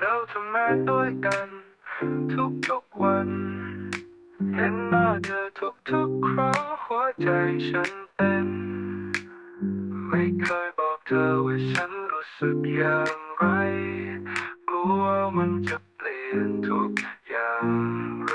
เราทำงานด้วยกัน ทุกทุกวัน เห็นหน้าเธอทุกทุกครั้งหัวใจฉันเต้น ไม่เคยบอกเธอว่าฉันรู้สึกอย่างไรกลัวมันจะเปลี่ยนทุกอย่าง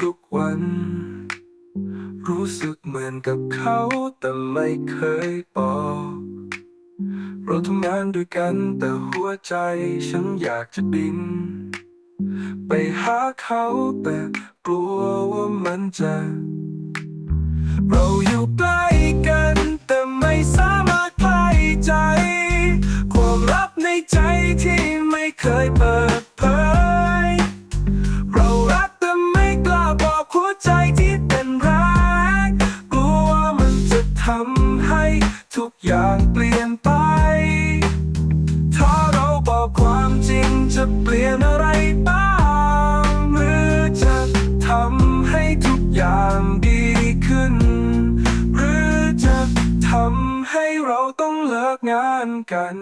ทุกๆวัน รู้สึกเหมือนกับเขาแต่ไม่เคยบอก เราทำงานด้วยกันแต่หัวใจฉันอยากจะบิน ไปหาเขาแต่กลัวว่ามันจะ เราอยู่ใกล้กันแต่ไม่สามารถพลายใจ ความลับในใจที่ไม่เคยเปิด กัน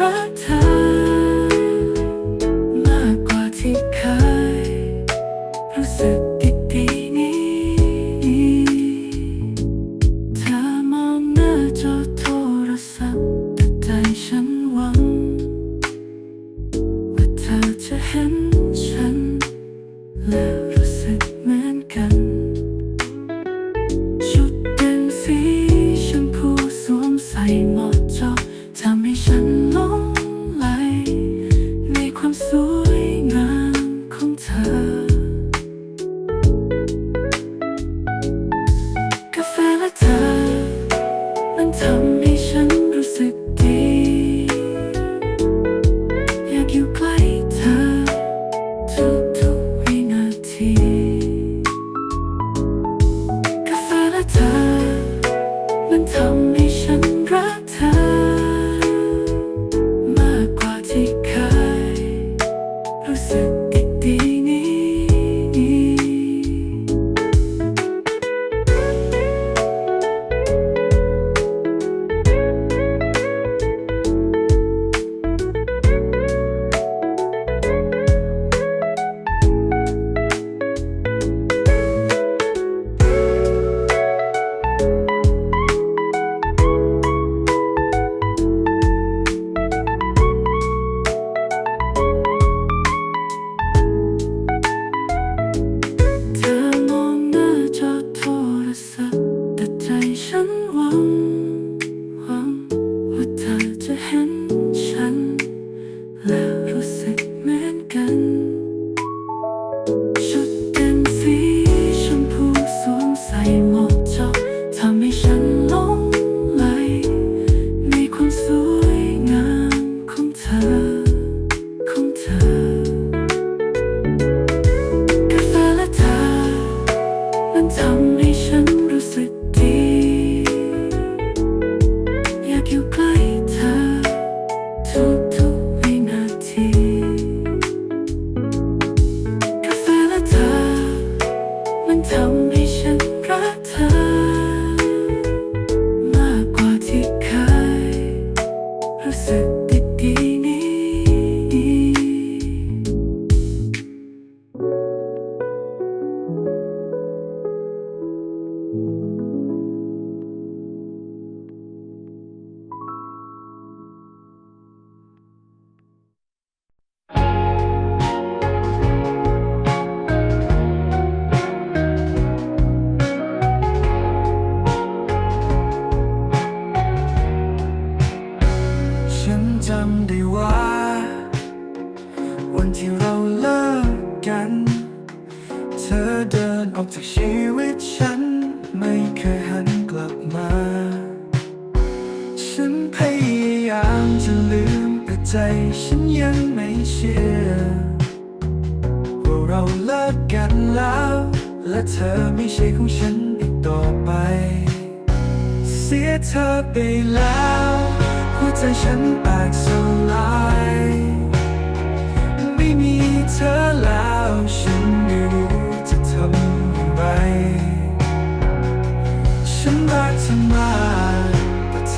try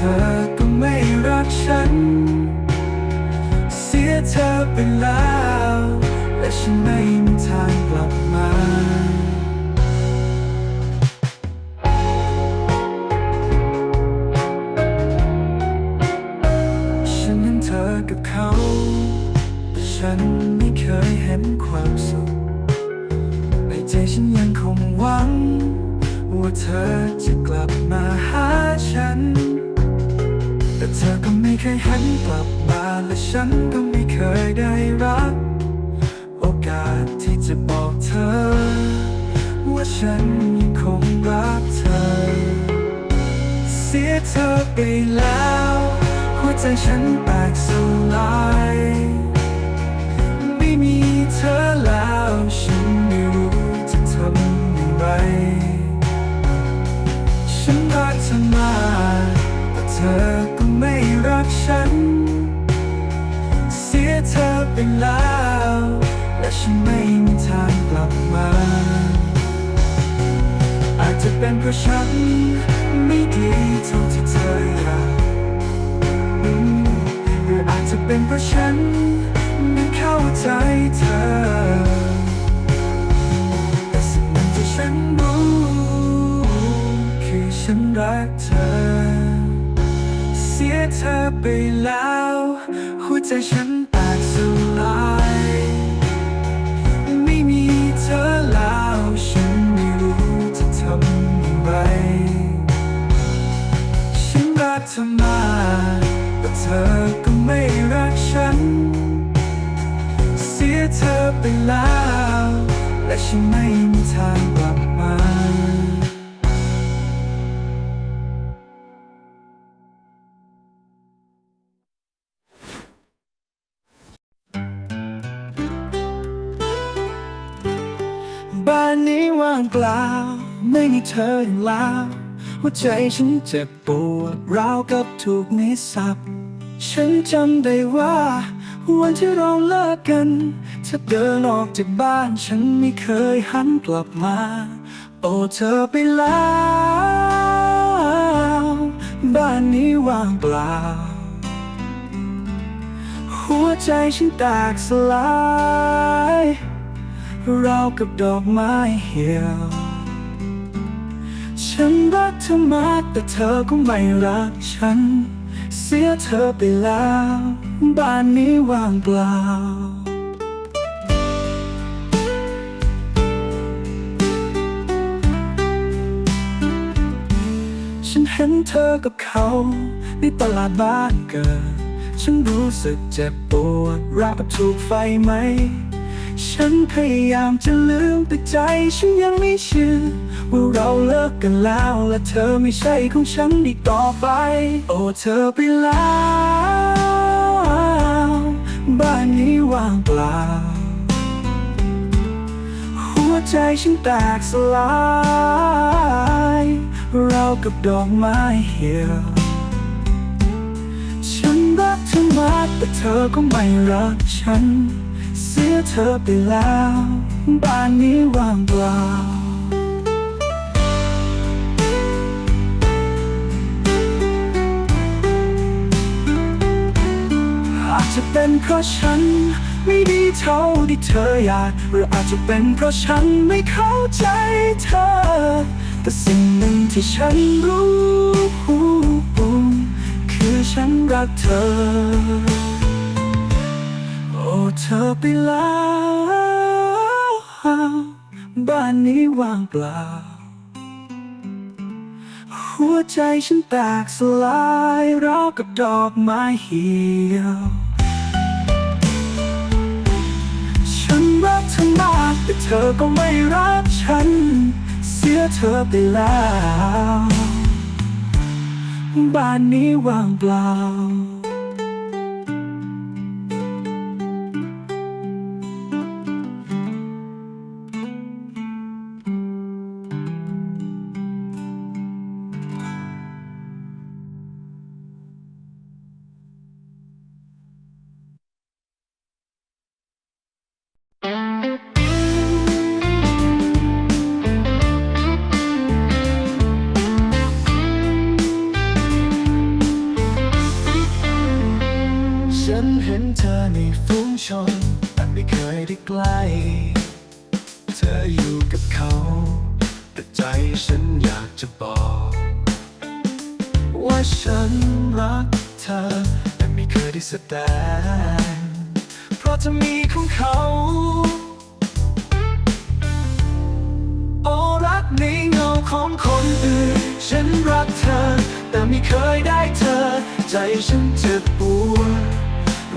อก็ไม่รักฉัน เสียเธอไปแล้ว และฉันไม่มีทางกลับมาฉันเห็นเธอกับเขาแต่ฉันไม่เคยเห็นความ ไม่เคยหันกลับมาและฉันก็ไม่เคยได้รับ โอกาสที่จะบอกเธอ ว่าฉันยังคงรักเธอ เสียเธอไปแล้ว หัวใจฉันแตกสลาย แล้ว และฉันไม่มีทางกลับมา อาจจะเป็นเพราะฉันไม่ดีเท่าที่เธออยากอืมหรืออาจจะเป็นเพราะฉันไม่เข้าใจเธอ แต่สิ่งหนึ่งที่ฉันรู้ คือฉันรักเธอ เสียเธอไปแล้ว หัวใจฉัน เธอมาแต่เธอก็ไม่รักฉัน เสียเธอไปแล้ว และฉันไม่มีทางกลับมาบ้านนี้ว่างเปล่า ไม่มีเธออยู่แล้ว หัวใจฉันเจ็บปวดราวกับถูกนิสับฉันจำได้ว่าวันที่เราเลิกกันเธอเดินออกจากบ้านฉันไม่เคยหันกลับมา โอ้เธอไปแล้ว บ้านนี้ว่างเปล่า หัวใจฉันแตกสลาย เราวกับดอกไม้เหี่ยว ฉันรักเธอมากแต่เธอก็ไม่รักฉัน เสียเธอไปแล้ว บ้านนี้ว่างเปล่า ฉันเห็นเธอกับเขาในตลาดบ้านเกิด ฉันรู้สึกเจ็บปวดราวกับถูกไฟไหม ฉันพยายามจะลืมแต่ใจฉันยังไม่เชื่อ ว่าเราเลิกกันแล้ว และเธอไม่ใช่ของฉันอีกต่อไป โอ้เธอไปแล้ว บ้านนี้ว่างเปล่า หัวใจฉันแตกสลาย เรากับดอกไม้เหี่ยวฉันรักเธอมากแต่เธอก็ไม่รักฉัน เสียเธอไปแล้ว บ้านนี้ว่างเปล่า จะเป็นเพราะฉัน ไม่ดีเท่าที่เธออยาก หรืออาจจะเป็นเพราะฉันไม่เข้าใจเธอ แต่สิ่งหนึ่งที่ฉันรู้ คือฉันรักเธอ โอ้เธอไปแล้ว บ้านนี้ว่างเปล่า หัวใจฉันแตกสลายราวกับดอกไม้เหี่ยว รักเธอมากแต่เธอก็ไม่รักฉัน เสียเธอไปแล้ว บ้านนี้ว่างเปล่า อื่น ฉันรักเธอ แต่ไม่เคยได้เธอ ใจฉันเจ็บปวด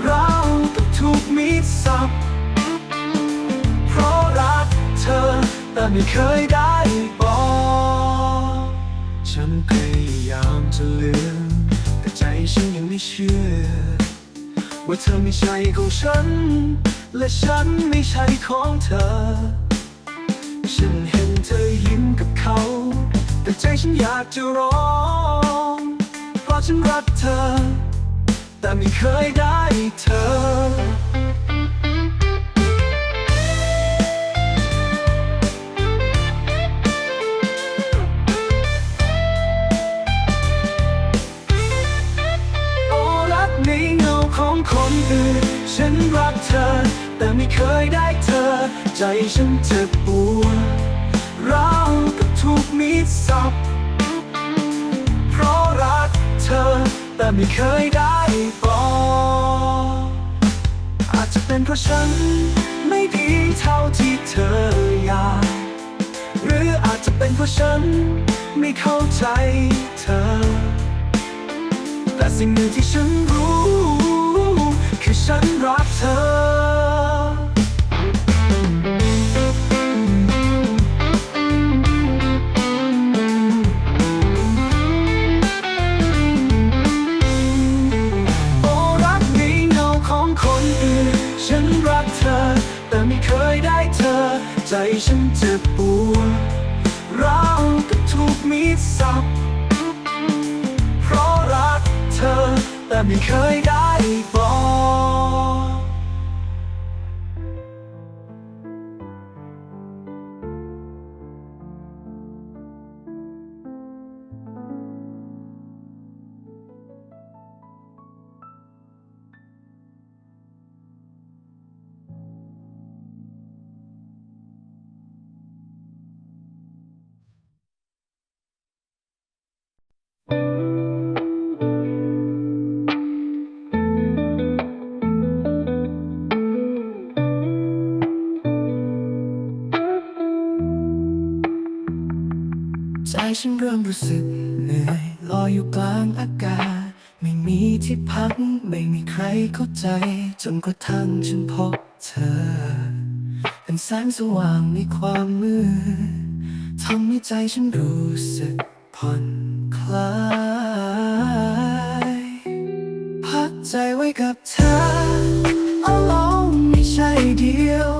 เราต้องถูกมีดสับ เพราะรักเธอ แต่ไม่เคยได้บอกฉันพยายามจะลืมแต่ใจฉันยังไม่เชื่อ ว่าเธอไม่ใช่ของฉัน และฉันไม่ใช่ของเธอ ฉันเห็นเธอยิ้มกับเขา แต่ใจฉันอยากจะร้อง เพราะฉันรักเธอ แต่ไม่เคยได้เธอโอ้รักในเงาของคนอื่น ฉันรักเธอ แต่ไม่เคยได้เธอ ใจฉันเจ็บปวดรากับ ถูกมีดสับ เพราะรักเธอ แต่ไม่เคยได้บอกอาจจะเป็นเพราะฉันไม่ดีเท่าที่เธออยาก หรืออาจจะเป็นเพราะฉันไม่เข้าใจเธอ แต่สิ่งหนึ่งที่ฉันรู้ คือฉันรักเธอ ใจฉันเจ็บปวดเรากับถูกมีดสับ เพราะรักเธอแต่ไม่เคยได้ รู้สึกเหนื่อยลอยอยู่กลางอากาศ ไม่มีที่พักไม่มีใครเข้าใจ จนกระทั่งฉันพบเธอ เป็นแสงสว่างในความมืดทำให้ใจฉันรู้สึกผ่อนคลาย พักใจไว้กับเธอ alone ไม่ใช่เดียว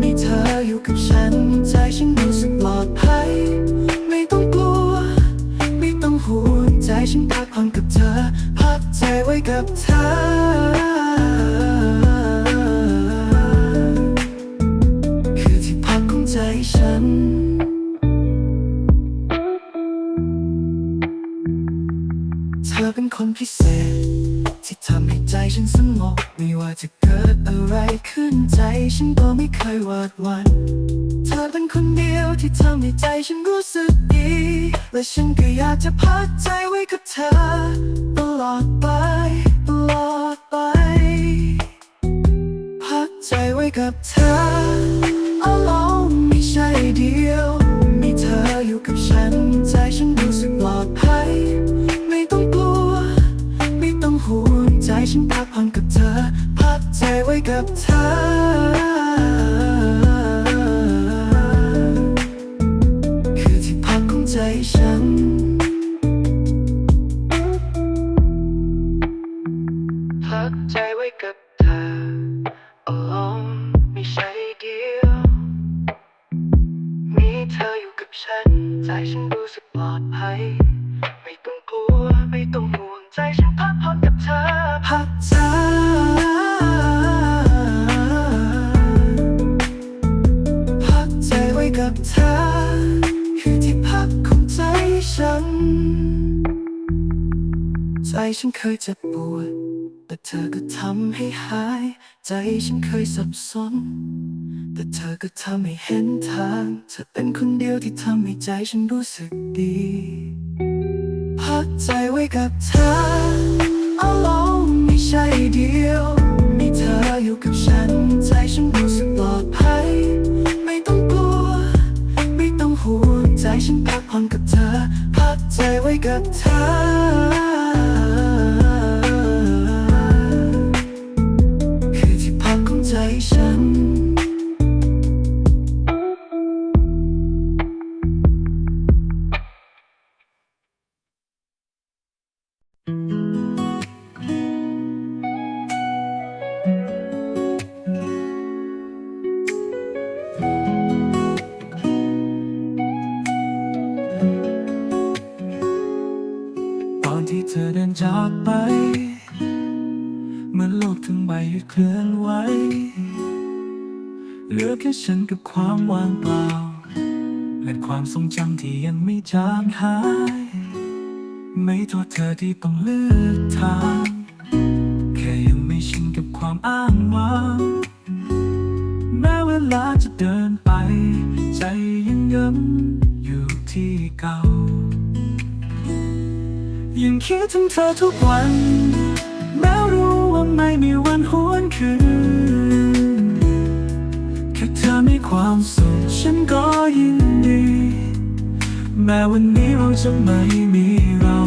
มีเธออยู่กับฉัน ใจฉันรู้สึก กับเธอ คือที่พักของใจฉัน เธอเป็นคนพิเศษ ฉันก็ไม่เคยหวาดหวั่นเธอเป็นคนเดียวที่ทำให้ใจฉันรู้สึกดี และฉันก็อยากจะพักใจไว้กับเธอ ตลอดไป ตลอดไป พักใจไว้กับเธอ alone ไม่ใช่เดียว มีเธออยู่กับฉัน ใจฉันรู้สึกปลอดภัย ไม่ต้องกลัว ไม่ต้องห่วงใจฉันพัก ว้กับเธอ วด แต่เธอก็ทำให้หาย ใจฉันเคยสับสน แต่เธอก็ทำให้เห็นทาง เธอเป็นคนเดียวที่ทำให้ใจฉันรู้สึกดี พักใจไว้กับเธอ alone ไม่ใช่เดียว มีเธออยู่กับฉัน ใจฉันรู้สึกปลอดภัย ไม่ต้องกลัว ไม่ต้องห่วงใจฉันพักผ่อนกับเธอ พักใจไว้กับเธอคือ เธอเดินจากไป เมื่อโลกทั้งใบหยุดเคลื่อนไหวเหลือแค่ฉันกับความว่างเปล่า และความทรงจำที่ยังไม่จางหาย ไม่โทษเธอที่ต้องเลือกทาง แค่ยังไม่ชินกับความอ้างว้างแม้เวลาจะเดินไป ใจยังย้ำ คิดถึงเธอทุกวัน แม้รู้ว่าไม่มีวันหวนคืนแค่เธอมีความสุขฉันก็ยินดี แม้วันนี้เราจะไม่มีเรา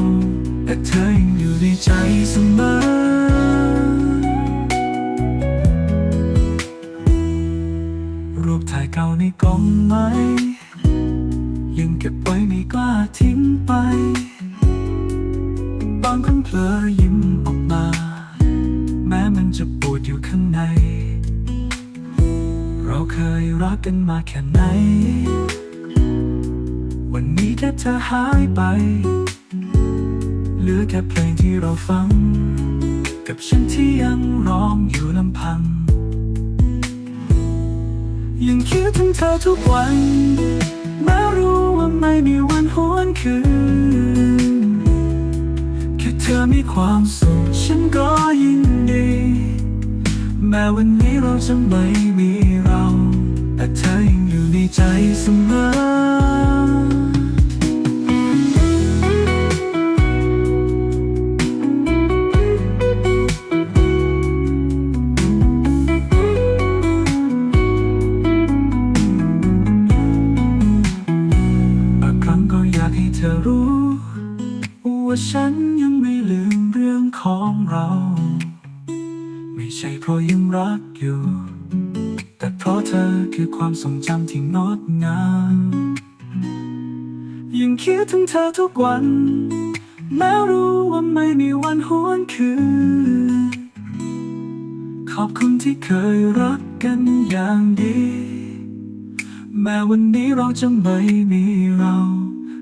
แต่เธอยังอยู่ในใจเสมอรูปถ่ายเก่าในกล่องไม้ยังเก็บไว้ไม่กล้าทิ้งไปางครั้งเผลอยิ้มออกมา แม้มันจะปวดอยู่ข้างใน เราเคยรักกันมาแค่ไหน วันนี้แค่เธอหายไป เหลือแค่เพลงที่เราฟัง กับฉันที่ยังร้องอยู่ลำพัง ยังคิดถึงเธอทุกวันแม้รู้ว่าไม่มีวันหวนคืน ธอมีความสุขฉันก็ยินดี แม้วันนี้เราจะไม่มีเรา แต่เธอยังอยู่ในใจเสมอ ทรงจำที่งดงาม ยังคิดถึงเธอทุกวัน แม้รู้ว่าไม่มีวันหวนคืน ขอบคุณที่เคยรักกันอย่างดี แม้วันนี้เราจะไม่มีเรา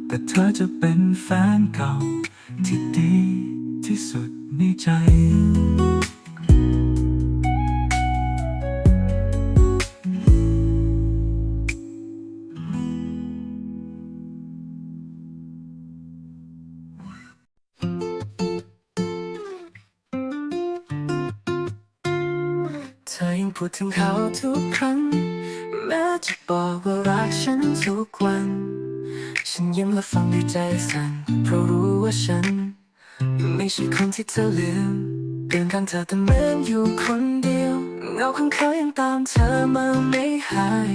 แต่เธอจะเป็นแฟนเก่า ที่ดีที่สุดในใจ ธอยังพูดถึงเขาทุกครั้ง แม้จะบอกว่ารักฉันทุกวัน ฉันยิ้มและฟังด้วยใจสั่น เพราะรู้ว่าฉัน ไม่ใช่คนที่เธอลืมเดินข้างเธอแต่เหมือนอยู่คนเดียว เงาของเขายังตามเธอมาไม่หาย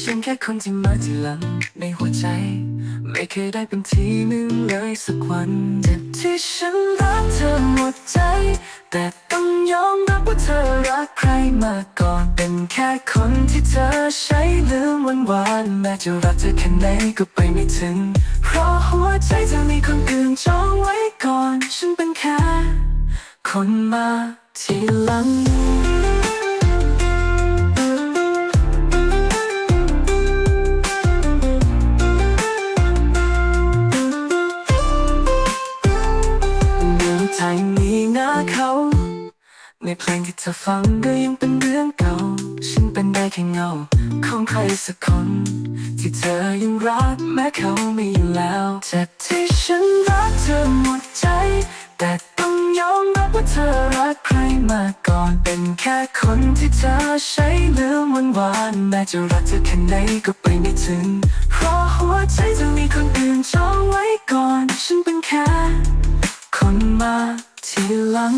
ฉันแค่คนที่มาทีหลังในหัวใจ ไม่เคยได้เป็นทีหนึ่งเลยสักวันแต่ที่ฉันรักเธอหมดใจ แต่ ยอมรับว่าเธอรักใครมาก่อนเป็นแค่คนที่เธอใช้ลืมวันวานแม้จะรักเธอแค่ไหนก็ไปไม่ถึง เพราะหัวใจเธอมีคนอื่นจองไว้ก่อน ฉันเป็นแค่คนมาทีหลัง เพลงที่เธอฟังก็ยังเป็นเรื่องเก่า ฉันเป็นได้แค่เงา ของใครสักคน ที่เธอยังรักแม้เขาไม่อยู่แล้วจากที่ฉันรักเธอหมดใจ แต่ต้องยอมรับว่าเธอรักใครมาก่อนเป็นแค่คนที่เธอใช้ลืมวันวานแม้จะรักเธอแค่ไหนก็ไปไม่ถึง เพราะหัวใจจะมีคนอื่นจองไว้ก่อน ฉันเป็นแค่ คนมาทีหลัง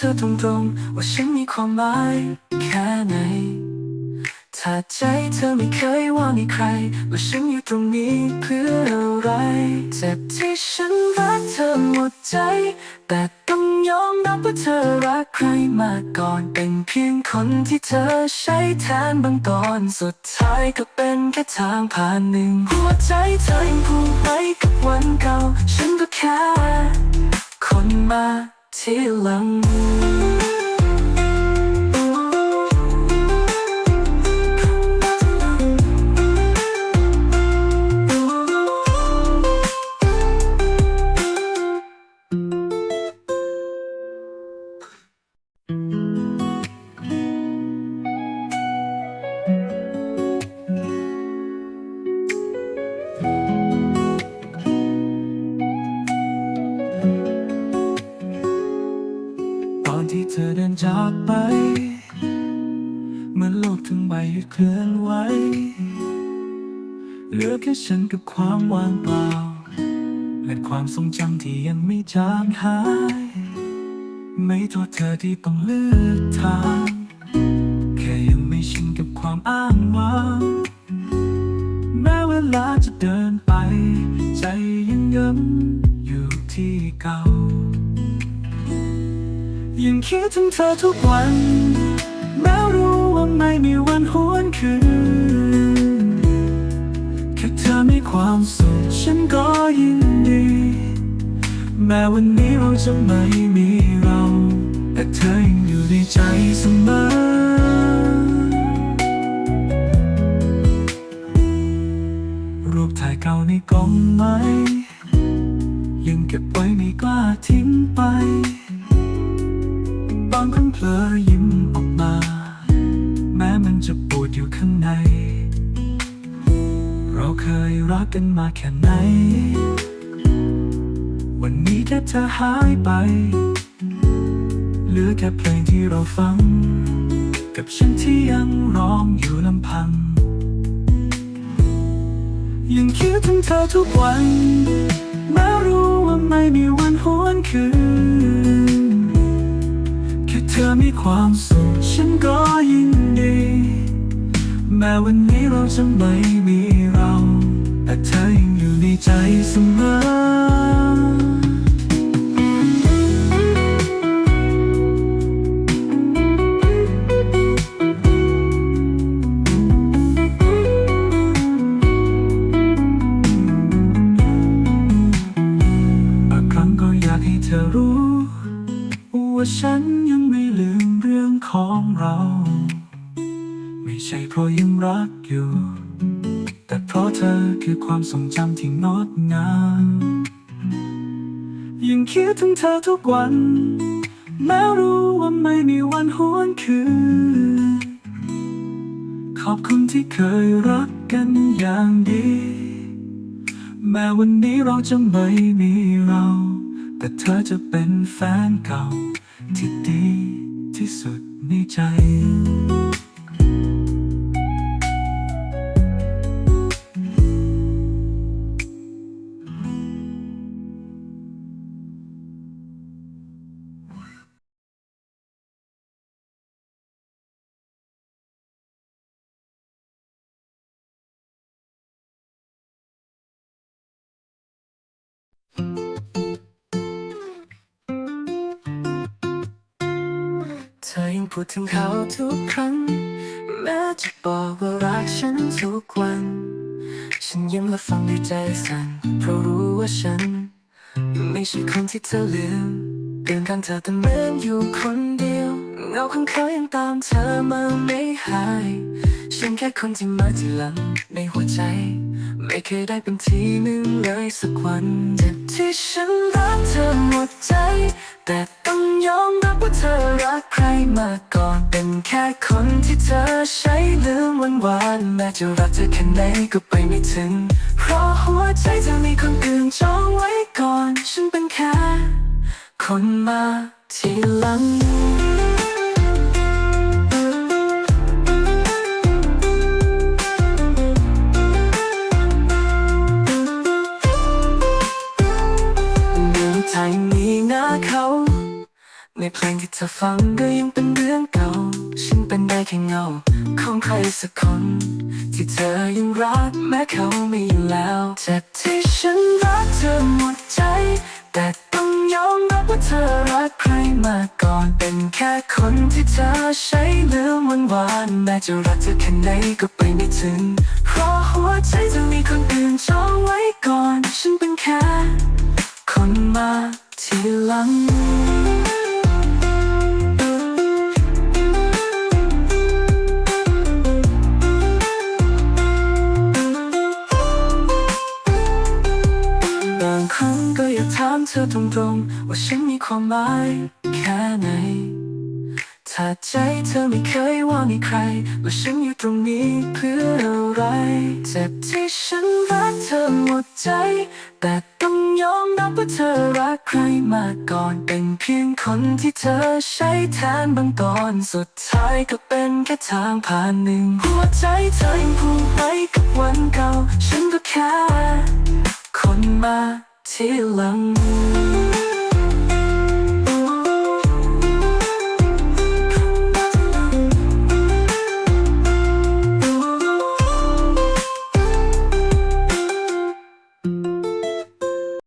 เธอตรงๆ ว่าฉันมีความหมายแค่ไหน ถ้าใจเธอไม่เคยว่ามีใคร ว่าฉันอยู่ตรงนี้เพื่ออะไรเจ็บที่ฉันรักเธอหมดใจ แต่ต้องยอมรับว่าเธอรักใครมาก่อนเป็นเพียงคนที่เธอใช้แทนบางตอนสุดท้ายก็เป็นแค่ทางผ่านหนึ่ง หัวใจเธอยังผูกไว้กับวันเก่า ฉันก็แค่คนมา ที จากไป เมื่อโลกทั้งใบยุดเคลื่อนไหวเหลือแค่ฉันกับความว่างเปล่า และความทรงจำที่ยังไม่จางหาย ไม่โทษเธอที่ต้องเลือกทาง แค่ยังไม่ชินกับความอ้างว้าง คิดถึงเธอทุกวันแม้รู้ว่าไม่มีวันหวนคืนแค่เธอมีความสุขฉันก็ยินดี แม้วันนี้เราจะไม่มีเรา แต่เธอยังอยู่ในใจเสมอรูปถ่ายเก่าในกล่องไม้ยังเก็บไว้ไม่กล้าทิ้งไป บางครั้งเผลอยิ้มออกมา แม้มันจะปวดอยู่ข้างใน เราเคยรักกันมาแค่ไหน วันนี้แค่เธอหายไป เหลือแค่เพลงที่เราฟัง กับฉันที่ยังร้องอยู่ลำพัง ยังคิดถึงเธอทุกวัน แม้รู้ว่าไม่มีวันหวนคืน เธอมีความสุขฉันก็ยินดี แม้วันนี้เราจะไม่มีเรา แต่เธอยังอยู่ในใจเสมอ อทุกวัน แม้รู้ว่าไม่มีวันหวนคืน ขอบคุณที่เคยรักกันอย่างดี แม้วันนี้เราจะไม่มีเรา แต่เธอจะเป็นแฟนเก่า ที่ดีที่สุดในใจ เธอยังพูดถึงเขาทุกครั้ง แม้จะบอกว่ารักฉันทุกวัน ฉันยิ้มและฟังด้วยใจสั่นเพราะรู้ว่าฉัน ไม่ใช่คนที่เธอลืมเดินกันเธอแต่เหมือนอยู่คนเดียวเงาของเขายังตามเธอมาไม่หาย ฉันแค่คนที่มาทีหลังในหัวใจ ไม่เคยได้เป็นทีหนึ่งเลยสักวันเจ็บที่ฉันรักเธอหมดใจ แต่ต้องยอมรับว่าเธอรักใครมาก่อน เป็นแค่คนที่เธอใช้ลืมวันวานแม้จะรักเธอแค่ไหนก็ไปไม่ถึง เพราะหัวใจเธอมีคนอื่นจองไว้ก่อน ฉันเป็นแค่คนมาทีหลัง ในเพลงที่เธอฟังก็ยังเป็นเรื่องเก่า ฉันเป็นได้แค่เงา ของใครสักคน ที่เธอยังรักแม้เขาไม่อยู่แล้วเจ็บที่ฉันรักเธอหมดใจ แต่ต้องยอมรับว่าเธอรักใครมาก่อนเป็นแค่คนที่เธอใช้ลืมวันวานแม้จะรักเธอแค่ไหนก็ไปไม่ถึง เพราะหัวใจเธอมีคนอื่นจองไว้ก่อน ฉันเป็นแค่ คนมาทีหลัง หมายแค่ไหน ถ้าใจเธอไม่เคยว่ามีใครว่าฉันอยู่ตรงนี้เพื่ออะไร เจ็บที่ฉันรักเธอหมดใจ แต่ต้องยอมรับว่าเธอรักใครมาก่อนเป็นเพียงคนที่เธอใช้แทนบางตอนสุดท้ายก็เป็นแค่ทางผ่านหนึ่ง หัวใจเธอยังผูกไว้กับวันเก่า ฉันก็แค่คนมาที่หลัง